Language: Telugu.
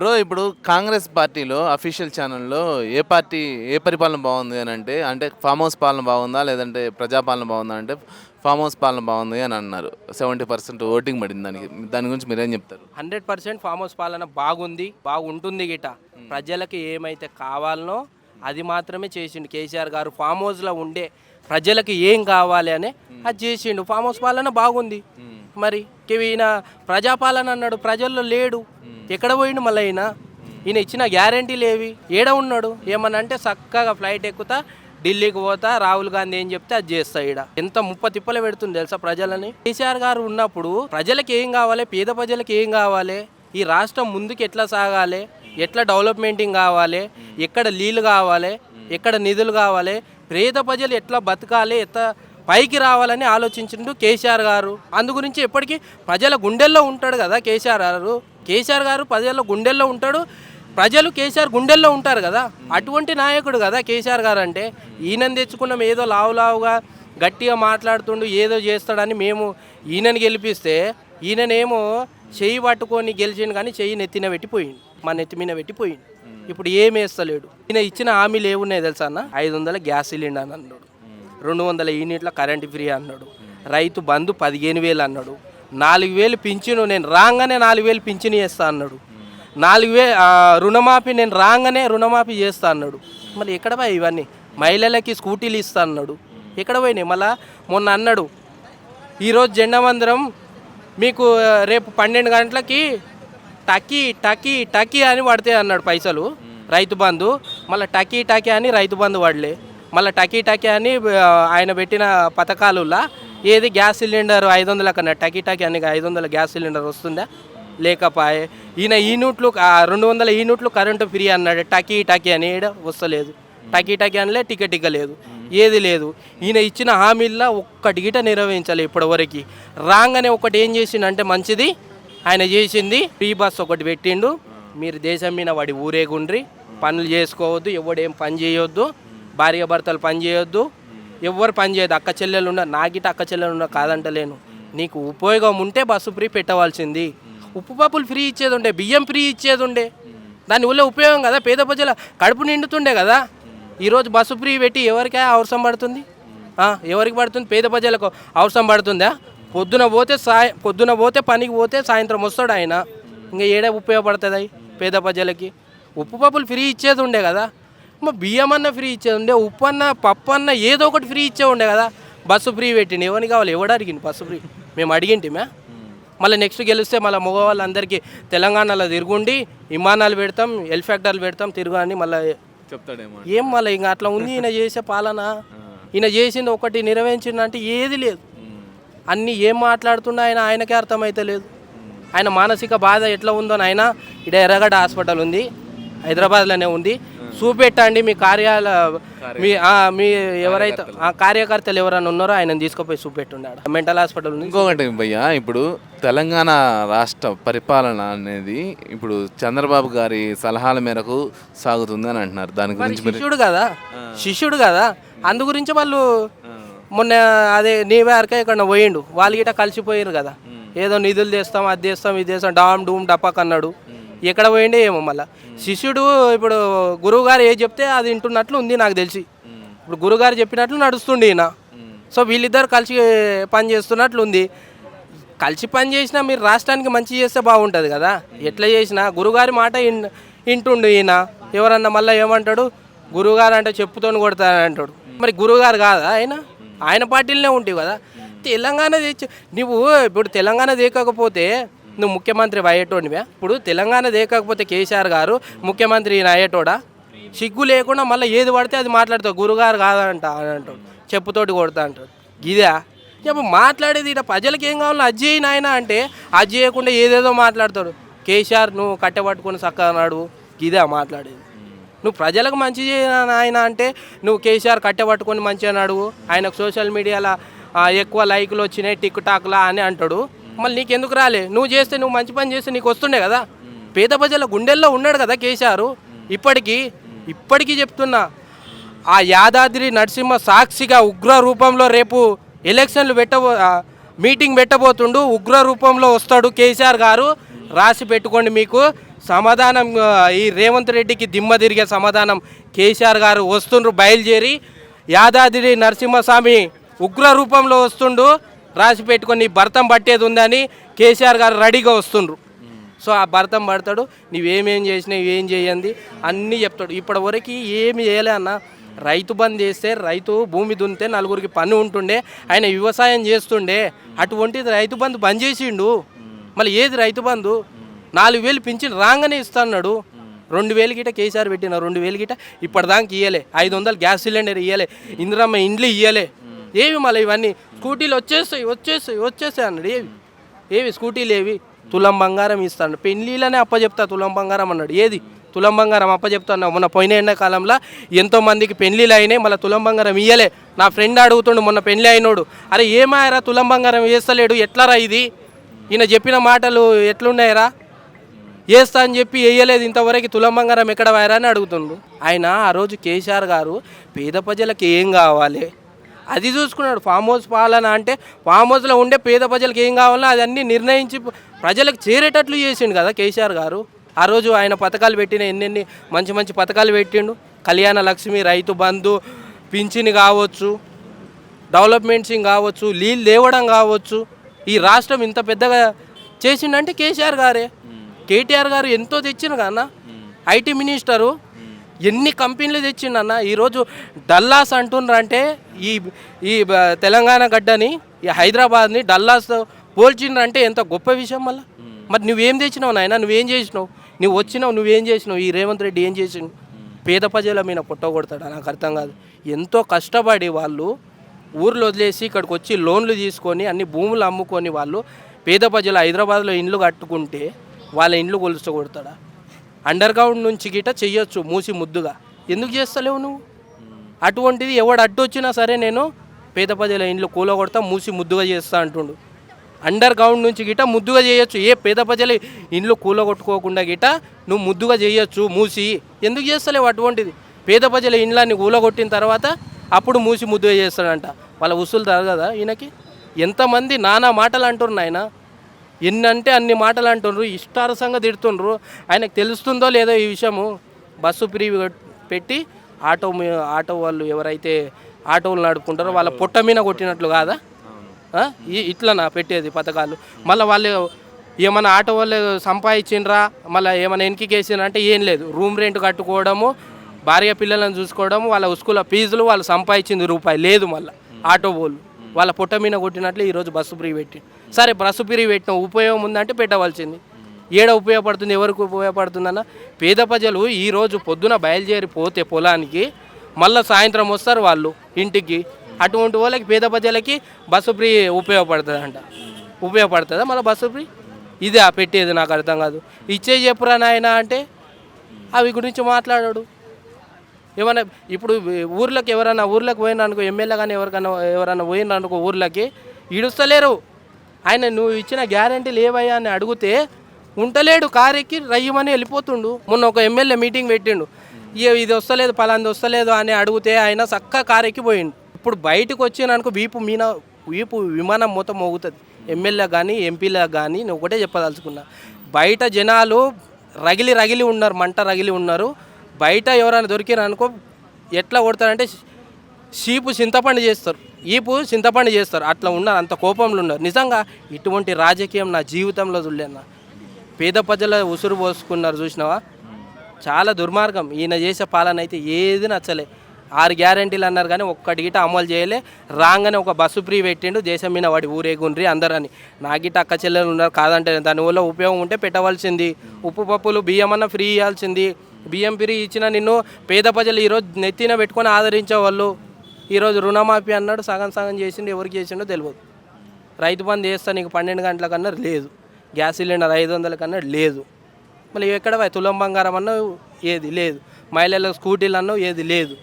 బ్రో ఇప్పుడు కాంగ్రెస్ పార్టీలో అఫీషియల్ ఛానల్లో ఏ పార్టీ ఏ పరిపాలన బాగుంది అని అంటే అంటే ఫామ్ హౌస్ పాలన బాగుందా లేదంటే ప్రజాపాలన బాగుందా అంటే ఫామ్ హౌస్ పాలన బాగుంది అని అన్నారు. సెవెంటీ పర్సెంట్ ఓటింగ్ పడింది దానికి. దాని గురించి మీరేం చెప్తారు? హండ్రెడ్ పర్సెంట్ ఫామ్ హౌస్ పాలన బాగుంది బాగుంటుంది గిట. ప్రజలకు ఏమైతే కావాలనో అది మాత్రమే చేసిండు. కేసీఆర్ గారు ఫామ్ హౌస్లో ఉండే ప్రజలకు ఏం కావాలి అని అది చేసిండు. ఫామ్ హౌస్ పాలన బాగుంది. మరి ఈయన ప్రజాపాలన అన్నాడు ప్రజల్లో లేడు. ఎక్కడ పోయిండు మళ్ళీ ఈయన? ఈయన ఇచ్చిన గ్యారంటీలు ఏవి ఏడ ఉన్నాడు? ఏమన్నా అంటే చక్కగా ఫ్లైట్ ఎక్కుతా ఢిల్లీకి పోతా రాహుల్ గాంధీ ఏం చెప్తే అది చేస్తా ఈడ. ఎంత ముప్ప తిప్పలు పెడుతుంది తెలుసా ప్రజలని? కేసీఆర్ గారు ఉన్నప్పుడు ప్రజలకు ఏం కావాలి? పేద ప్రజలకు ఏం కావాలి? ఈ రాష్ట్రం ముందుకు ఎట్లా సాగాలి? ఎట్లా డెవలప్మెంటింగ్ కావాలి? ఎక్కడ నీళ్ళు కావాలి? ఎక్కడ నిధులు కావాలి? పేద ప్రజలు ఎట్లా బతకాలి? ఎట్లా పైకి రావాలని ఆలోచించిండు కేసీఆర్ గారు. అందు గురించి ఎప్పటికీ ప్రజల గుండెల్లో ఉంటాడు కదా కేసీఆర్ గారు. కేసీఆర్ గారు ప్రజల గుండెల్లో ఉంటాడు. ప్రజలు కేసీఆర్ గుండెల్లో ఉంటారు కదా. అటువంటి నాయకుడు కదా కేసీఆర్ గారు అంటే. ఈయనని తెచ్చుకున్నాం ఏదో లావు లావుగా గట్టిగా మాట్లాడుతుండు ఏదో చేస్తాడని మేము ఈయనని గెలిపిస్తే ఈయననేమో చెయ్యి పట్టుకొని గెలిచిండు కానీ చెయ్యి నెత్తిన పెట్టిపోయిండు. మా నెత్తి మీద పెట్టిపోయిండు. ఇప్పుడు ఏం వేస్తలేడు. ఈయన ఇచ్చిన హామీలు ఏమున్నాయి తెలుసా అన్న? ఐదు వందల గ్యాస్ సిలిండర్ అని అన్నాడు. రెండు వందల యూనిట్ల కరెంట్ ఫ్రీ అన్నాడు. రైతు బంధు పదిహేను వేలు అన్నాడు. నాలుగు వేలు పింఛను నేను రాగానే నాలుగు వేలు పింఛను చేస్తా అన్నాడు. నాలుగు వే రుణమాఫీ నేను రాగానే రుణమాఫీ చేస్తా అన్నాడు. మళ్ళీ ఎక్కడ పోయి ఇవన్నీ? మహిళలకి స్కూటీలు ఇస్తా అన్నాడు. ఎక్కడ పోయినాయి? మళ్ళా మొన్న అన్నాడు ఈరోజు జెండా మందిరం మీకు రేపు పన్నెండు గంటలకి టకీ టకీ టకీ అని పడతాయి అన్నాడు పైసలు. రైతు బంధు మళ్ళీ టకీ టకీ అని రైతు బంధు పడలే. మళ్ళీ టకీ టకీ అని ఆయన పెట్టిన పథకాలులా ఏది గ్యాస్ సిలిండర్ ఐదు వందల కన్నా టకీ టకీ అని ఐదు వందల గ్యాస్ సిలిండర్ వస్తుందా లేకపాయే ఈయన ఈ నూట్లు రెండు వందల ఈ నూట్లు కరెంటు ఫ్రీ అన్నాడు. టకీ టకీ అని వస్తలేదు. టకీ టకీ అనలే టికెట్ ఇగ్గలేదు ఏది లేదు. ఈయన ఇచ్చిన హామీల్లో ఒక్కటి గిట నిర్వహించాలి ఇప్పటివరకు. రాగానే ఒకటి ఏం చేసిండంటే మంచిది. ఆయన చేసింది ఫ్రీ బస్ ఒకటి పెట్టిండు. మీరు దేశం మీద వాడి ఊరేగుండ్రి. పనులు చేసుకోవద్దు ఎవడేం పని చేయొద్దు. భార్య భర్తలు పని చేయొద్దు. ఎవరు పని చేయదు. అక్క చెల్లెలు ఉన్న నాకిట అక్క చెల్లెలు ఉన్న కాదంటలేను. నీకు ఉపయోగం ఉంటే బస్సు ఫ్రీ పెట్టవలసింది. ఉప్పు పప్పులు ఫ్రీ ఇచ్చేది ఉండే బియ్యం ఫ్రీ ఇచ్చేది ఉండే దాని వల్ల ఉపయోగం కదా? పేద ప్రజల కడుపు నిండుతుండే కదా? ఈరోజు బస్సు ఫ్రీ పెట్టి ఎవరికే అవసరం పడుతుంది? ఎవరికి పడుతుంది? పేద ప్రజలకు అవసరం పడుతుందా? పొద్దున పోతే సాయ పొద్దున పోతే పనికి పోతే సాయంత్రం వస్తాడు ఆయన. ఇంకా ఏడే ఉపయోగపడుతుంది పేద ప్రజలకి. ఉప్పు పప్పులు ఫ్రీ ఇచ్చేది ఉండే కదా? మా బియ్యం అన్న ఫ్రీ ఇచ్చేది ఉండే ఉప్పు అన్న పప్పు అన్న ఏదో ఒకటి ఫ్రీ ఇచ్చే ఉండే కదా. బస్సు ఫ్రీ పెట్టిండు. ఎవరికి కావాలి? ఎవడు అడిగింది బస్సు ఫ్రీ? మేము అడిగింటిమే? మళ్ళీ నెక్స్ట్ గెలిస్తే మళ్ళీ మగవాళ్ళందరికీ తెలంగాణలో తిరుగుండి విమానాలు పెడతాం హెలికాప్టర్లు పెడతాం తిరుగు అని మళ్ళీ చెప్తాడేమో ఏం మళ్ళీ ఇంకా అట్లా ఉంది ఈయన చేసే పాలన. ఈయన చేసింది ఒకటి నెరవేర్చింది అంటే ఏది లేదు. అన్నీ ఏం మాట్లాడుతున్నా ఆయన ఆయనకే అర్థమైతే లేదు. ఆయన మానసిక బాధ ఎట్లా ఉందో ఆయన ఇక్కడ ఎర్రగడ్డ హాస్పిటల్ ఉంది హైదరాబాద్లోనే ఉంది. చూపెట్టండి మీ కార్యాల మీ ఆ, మీ ఎవరైతే ఆ కార్యకర్తలు ఎవరైనా ఉన్నారో ఆయన తీసుకుపోయి చూపెట్టుండాడు. మెంటల్ హాస్పిటల్ ఉంది ఇంకొకటి భయ్య ఇప్పుడు తెలంగాణ రాష్ట్ర పరిపాలన అనేది ఇప్పుడు చంద్రబాబు గారి సలహాల మేరకు సాగుతుంది అని అంటున్నారు. దాని గురించి శిష్యుడు కదా? శిష్యుడు కదా? అందు గురించి వాళ్ళు మొన్న అదే నీ వేరక ఇక్కడ పోయిండు. వాళ్ళు గిట కలిసిపోయారు కదా. ఏదో నిధులు తెస్తాం అది తెస్తాం ఇది తెస్తాం డామ్ డూమ్ డప్పక్ అన్నాడు. ఎక్కడ పోయిండే ఏమో మళ్ళా. శిష్యుడు ఇప్పుడు గురువు గారు ఏది చెప్తే అది వింటున్నట్లు ఉంది నాకు తెలిసి. ఇప్పుడు గురుగారు చెప్పినట్లు నడుస్తుండే ఈయన. సో వీళ్ళిద్దరు కలిసి పని చేస్తున్నట్లు ఉంది. కలిసి పని చేసినా మీరు రాష్ట్రానికి మంచి చేస్తే బాగుంటుంది కదా. ఎట్లా చేసినా గురుగారి మాట వింటుండు ఈయన. ఎవరన్నా మళ్ళీ ఏమంటాడు? గురుగారు అంటే చెప్పుతోని కొడతాను అంటాడు. మరి గురుగారు కాదా ఆయన? ఆయన పార్టీలనే ఉంటావు కదా. తెలంగాణ తెచ్చి నువ్వు ఇప్పుడు తెలంగాణ దేకకపోతే నువ్వు ముఖ్యమంత్రి అయ్యేటోనివే ఇప్పుడు తెలంగాణ దేకకపోతే కేసీఆర్ గారు ముఖ్యమంత్రి ఈయన అయ్యేటోడా? సిగ్గు లేకుండా మళ్ళీ ఏది పడితే అది మాట్లాడతావు. గురుగారు కాదంట అని అంటాడు. చెప్పుతోటి కొడతా అంటాడు. ఇదా చెప్పు మాట్లాడేది ఇట ప్రజలకి ఏం కావాలో అది నాయన అంటే అది చేయకుండా ఏదేదో మాట్లాడతాడు. కేసీఆర్ నువ్వు కట్టెపట్టుకుని చక్కగా నడువు ఇదే మాట్లాడేది. నువ్వు ప్రజలకు మంచి చేయను ఆయన అంటే నువ్వు కేసీఆర్ కట్టెపట్టుకొని మంచిగా నడువు. ఆయనకు సోషల్ మీడియాలో ఎక్కువ లైకులు వచ్చినాయి టిక్ టాక్లా అని అంటాడు. మళ్ళీ నీకెందుకు రాలే? నువ్వు చేస్తే నువ్వు మంచి పని చేస్తే నీకు వస్తుండే కదా? పేద ప్రజల గుండెల్లో ఉన్నాడు కదా కేసీఆర్? ఇప్పటికీ ఇప్పటికీ చెప్తున్నా ఆ యాదాద్రి నరసింహ సాక్షిగా ఉగ్ర రూపంలో రేపు ఎలక్షన్లు పెట్టబో మీటింగ్ పెట్టబోతుండు. ఉగ్ర రూపంలో వస్తాడు కేసీఆర్ గారు. రాసి పెట్టుకోండి మీకు. సమాధానం ఈ రేవంత్ రెడ్డికి దిమ్మ తిరిగే సమాధానం కేసీఆర్ గారు వస్తుండ్రు బయలుదేరి. యాదాద్రి నరసింహస్వామి ఉగ్ర రూపంలో వస్తుండు. రాసి పెట్టుకొని నీ భర్తం పట్టేది ఉందని కేసీఆర్ గారు రెడీగా వస్తుండ్రు. సో ఆ భర్తం పడతాడు నువ్వేమేం చేసినావు ఏం చేయండి అన్నీ చెప్తాడు. ఇప్పటి వరకు ఏమి చేయలే అన్న. రైతు బంద్ చేస్తే రైతు భూమి దున్నితే నలుగురికి పని ఉంటుండే ఆయన వ్యవసాయం చేస్తుండే అటువంటిది రైతు బంధు బంద్ చేసిండు. మళ్ళీ ఏది రైతు బంధు నాలుగు వేలు పింఛన్ రాగానే ఇస్తాడు రెండు వేలు గిట కేసీఆర్ పెట్టిన రెండు వేలు గిట ఇప్పటిదాకా ఇయ్యలే. ఐదు వందలు గ్యాస్ సిలిండర్ ఇయ్యలే. ఇందిరమ్మ ఇండ్లు ఇయ్యలే. ఏవి మళ్ళీ ఇవన్నీ? స్కూటీలు వచ్చేస్తాయి వచ్చేస్తాయి వచ్చేస్తాయి అన్నాడు ఏవి? ఏవి స్కూటీలు ఏవి? తులం బంగారం ఇస్తాడు. పెళ్ళిళ్ళనే అప్పచెప్తా తులం బంగారం అన్నాడు. ఏది? తులం బంగారం అప్పచెప్తాను మొన్న పోయిన ఎండాకాలంలో ఎంతో మందికి పెళ్ళిళ్ళు అయినాయి మళ్ళీ తులం బంగారం ఇయ్యలే. నా ఫ్రెండ్ అడుగుతుండు మొన్న పెళ్ళి అయినోడు. అరే ఏమాయరా తులం బంగారం వేస్తలేడు? ఎట్లారా ఇది? ఈయన చెప్పిన మాటలు ఎట్లున్నాయరా? వేస్తా అని చెప్పి వేయలేదు ఇంతవరకు. తులం బంగారం ఎక్కడ వాయరా అని అడుగుతుండు. ఆయన ఆ రోజు కేసీఆర్ గారు పేద ప్రజలకు ఏం కావాలి? అది చూసుకున్నాడు. ఫామ్ హౌస్ పాలన అంటే ఫామ్ హౌస్లో ఉండే పేద ప్రజలకు ఏం కావాలో అదన్నీ నిర్ణయించి ప్రజలకు చేరేటట్లు చేసిండు కదా కేసీఆర్ గారు. ఆ రోజు ఆయన పథకాలు పెట్టిన ఎన్నెన్ని మంచి మంచి పథకాలు పెట్టిండు. కళ్యాణ లక్ష్మి రైతు బంధు పింఛని కావచ్చు డెవలప్మెంట్సింగ్ కావచ్చు నీళ్ళు లేవడం కావచ్చు. ఈ రాష్ట్రం ఇంత పెద్దగా చేసిండంటే కేసీఆర్ గారే. కేటీఆర్ గారు ఎంతో తెచ్చిన కన్నా ఐటీ మినిస్టరు ఎన్ని కంపెనీలు తెచ్చిండన్న ఈరోజు డల్లాస్ అంటున్నారు అంటే ఈ ఈ తెలంగాణ గడ్డని ఈ హైదరాబాద్ని డల్లాస్ పోల్చిండ్రంటే ఎంత గొప్ప విషయం మళ్ళీ? మరి నువ్వేం తెచ్చినావు నాయన? నువ్వేం చేసినావు? నువ్వు వచ్చినావు నువ్వేం చేసినావు? ఈ రేవంత్ రెడ్డి ఏం చేసినావు పేద ప్రజల మీద కొట్టగొడతాడు నాకు అర్థం కాదు. ఎంతో కష్టపడి వాళ్ళు ఊర్లో వదిలేసి ఇక్కడికి వచ్చి లోన్లు తీసుకొని అన్ని భూములు అమ్ముకొని వాళ్ళు పేద ప్రజలు హైదరాబాద్లో ఇండ్లు కట్టుకుంటే వాళ్ళ ఇండ్లు కొలుచగొడతాడా అండర్ గ్రౌండ్ నుంచి గిట చెయ్యొచ్చు మూసి ముద్దుగా. ఎందుకు చేస్తలేవు నువ్వు? అటువంటిది ఎవడు అడ్డు వచ్చినా సరే నేను పేద ప్రజల ఇండ్లు కూలగొడతా మూసి ముద్దుగా చేస్తా అంటుండు. అండర్ గ్రౌండ్ నుంచి గిట ముద్దుగా చేయొచ్చు. ఏ పేద ప్రజల ఇండ్లు కూలగొట్టుకోకుండా గిట నువ్వు ముద్దుగా చేయొచ్చు మూసి. ఎందుకు చేస్తలేవు అటువంటిది? పేద ప్రజల ఇండ్లన్నీ కూలగొట్టిన తర్వాత అప్పుడు మూసి ముద్దుగా చేస్తాడంట. వాళ్ళ ఉసులు తరగదా ఈయనకి? ఎంతమంది నానా మాటలు అంటున్నారు ఆయన ఎన్ని అంటే అన్ని మాటలు అంటుండ్రు ఇష్టారసంగా తిడుతుండ్రు. ఆయనకు తెలుస్తుందో లేదో ఈ విషయము బస్సు ఫ్రీ పెట్టి ఆటో మీ- ఆటో వాళ్ళు ఎవరైతే ఆటోలు నడుపుకుంటారో వాళ్ళ పొట్ట మీద కొట్టినట్లు కాదా? ఆ? ఈ ఇట్లా నా పెట్టేది పథకాలు? మళ్ళీ వాళ్ళు ఏమైనా ఆటో వాళ్ళు సంపాదించిండ్రా? మళ్ళీ ఏమైనా వెనక్కికేసిండ్రా అంటే ఏం లేదు. రూమ్ రెంట్ కట్టుకోవడము భార్య పిల్లలను చూసుకోవడము వాళ్ళ స్కూల్ ఫీజులు వాళ్ళు సంపాదించింది రూపాయి లేదు మళ్ళీ. ఆటో వాళ్ళు. వాళ్ళ పొట్ట మీద కొట్టినట్లు ఈరోజు బస్సు ఫ్రీ పెట్టి. సరే బస్సు ఫ్రీ పెట్టిన ఉపయోగం ఉందంటే పెట్టవలసింది. ఏడ ఉపయోగపడుతుంది ఎవరికి ఉపయోగపడుతుందన్న పేద ప్రజలు ఈరోజు పొద్దున బయలుదేరి పోతే పొలానికి మళ్ళీ సాయంత్రం వస్తారు వాళ్ళు ఇంటికి. అటువంటి వాళ్ళకి పేద ప్రజలకి బస్సు ఫ్రీ ఉపయోగపడుతుంది అంట ఉపయోగపడుతుందా మళ్ళీ బస్సు ఫ్రీ? ఇదే ఆ పెట్టేది నాకు అర్థం కాదు. ఇచ్చే చెప్పురా నాయన అంటే అవి గురించి మాట్లాడాడు. ఏమైనా ఇప్పుడు ఊర్లోకి ఎవరైనా ఊర్లోకి పోయిననుకో ఎమ్మెల్యే కానీ ఎవరికైనా ఎవరైనా పోయిన అనుకో ఊర్లోకి ఈడుస్తలేరు. ఆయన నువ్వు ఇచ్చిన గ్యారంటీలు ఏవయ్యా అని అడిగితే ఉంటలేడు కారు ఎక్కి రయ్యమని వెళ్ళిపోతుండు. మొన్న ఒక ఎమ్మెల్యే మీటింగ్ పెట్టిండు. ఇది వస్తలేదు పలాంది వస్తలేదు అని అడిగితే ఆయన చక్కగా కారు ఎక్కిపోయిండు ఇప్పుడు బయటకు వచ్చిననుకో వీపు మీన వీపు విమానం మొత్తం మోగుతుంది. ఎమ్మెల్యే కానీ ఎంపీలకు కానీ నేను ఒకటే చెప్పదలుచుకున్నా. బయట జనాలు రగిలి రగిలి ఉన్నారు మంట రగిలి ఉన్నారు. బయట ఎవరైనా దొరికిన అనుకో ఎట్లా కొడతారంటే షీపు చింతపండు చేస్తారు. ఈపు చింతపండు చేస్తారు. అట్లా ఉన్నారు అంత కోపంలో ఉన్నారు. నిజంగా ఇటువంటి రాజకీయం నా జీవితంలో చూడలేనా పేద ప్రజల ఉసురు పోసుకున్నారు చూసినావా? చాలా దుర్మార్గం. ఈయన చేసే పాలన అయితే ఏది నచ్చలే. ఆరు గ్యారంటీలు అన్నారు కానీ ఒక్కటి గిట అమలు చేయలే. రాగానే ఒక బస్సు ఫ్రీ పెట్టిండు. దేశం మీద వాడి ఊరేగుండ్రి అందరని. నా గిట అక్క చెల్లెలు ఉన్నారు. కాదంటే దానివల్ల ఉపయోగం ఉంటే పెట్టవలసింది. ఉప్పు పప్పులు బియ్యం అన్న ఫ్రీ ఇవ్వాల్సింది. బియ్యం ఫ్రీ ఇచ్చిన నిన్ను పేద ప్రజలు ఈరోజు నెత్తిన పెట్టుకొని ఆదరించేవాళ్ళు. ఈరోజు రుణమాఫీ అన్నాడు సగం సగం చేసిండు ఎవరికి చేసిండో తెలియదు రైతు బంధు చేస్తా నీకు పన్నెండు గంటల కన్నా లేదు. గ్యాస్ సిలిండర్ ఐదు వందల కన్నా లేదు. మళ్ళీ ఎక్కడ తులం బంగారం అన్న ఏది లేదు. మహిళలకు స్కూటీలు అన్న ఏది లేదు.